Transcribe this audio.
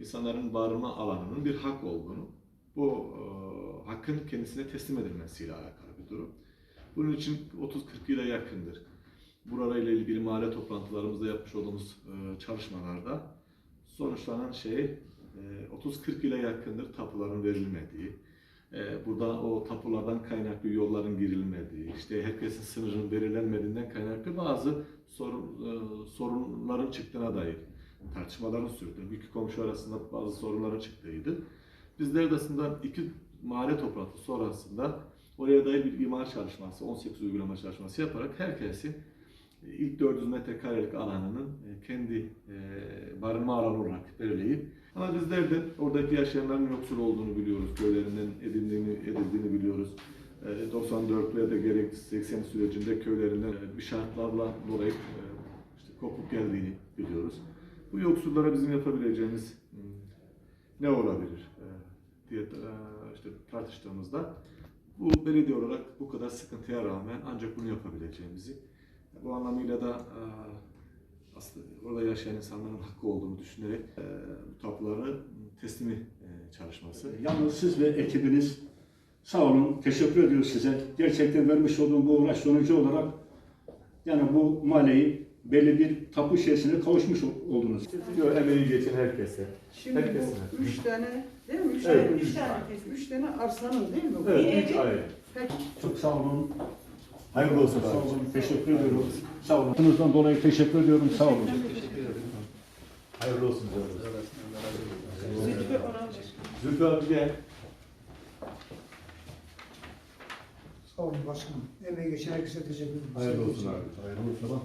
insanların barınma alanının bir hak olduğunu, bu e, hakkın kendisine teslim edilmesiyle alakalı bir durum. Bunun için 30-40 yıla yakındır. Buralarla ilgili mahalle toplantılarımızda yapmış olduğumuz e, çalışmalarda sonuçlanan şey e, 30-40 yıla yakındır tapuların verilmediği, e, burada o tapulardan kaynaklı yolların girilmediği, işte herkesin sınırının belirlenmediğinden kaynaklı bazı sorun, e, sorunların çıktığına dair tartışmaların sürdü. İki komşu arasında bazı sorunların çıktığıydı. Bizler de aslında iki mahalle toplantısı sonrasında oraya dair bir imar çalışması, 18 uygulama çalışması yaparak herkesin e, ilk 400 metrekarelik alanının e, kendi e, barınma alanı olarak belirleyip ama bizler de oradaki yaşayanların yoksul olduğunu biliyoruz, köylerinden edindiğini, edildiğini biliyoruz. E, 94'lerde gerek 80 sürecinde köylerinden bir şartlarla dolayı işte kopup geldiğini biliyoruz. Bu yoksullara bizim yapabileceğimiz ne olabilir e, diye e, işte tartıştığımızda bu belediye olarak bu kadar sıkıntıya rağmen ancak bunu yapabileceğimizi bu anlamıyla da e, aslında orada yaşayan insanların hakkı olduğunu düşünerek e, bu tapuları teslimi çalışması. Yalnız siz ve ekibiniz sağ olun, teşekkür ediyoruz size. Gerçekten vermiş olduğum bu uğraş sonucu olarak yani bu mahalleyi belli bir tapu şeysine kavuşmuş ol- oldunuz. Diyor emeği geçen herkese. Şimdi Herkesine. bu üç tane değil mi? Üç Evet, tane, üç üç tane, üç tane arsanın değil mi? bu? Evet, üç aile. Peki. Çok sağ olun. Hayırlı olsun. Sağ olun, teşekkür ediyorum. Sağ olun. Bundan dolayı teşekkür ediyorum, sağ olun. Hayırlı olsun diyoruz. Zülfü Oral. Zülfü abi gel. Sağ olun başkanım. Emeği geçen herkese teşekkür ederim. Hayırlı olsun abi. Hayırlı olsun.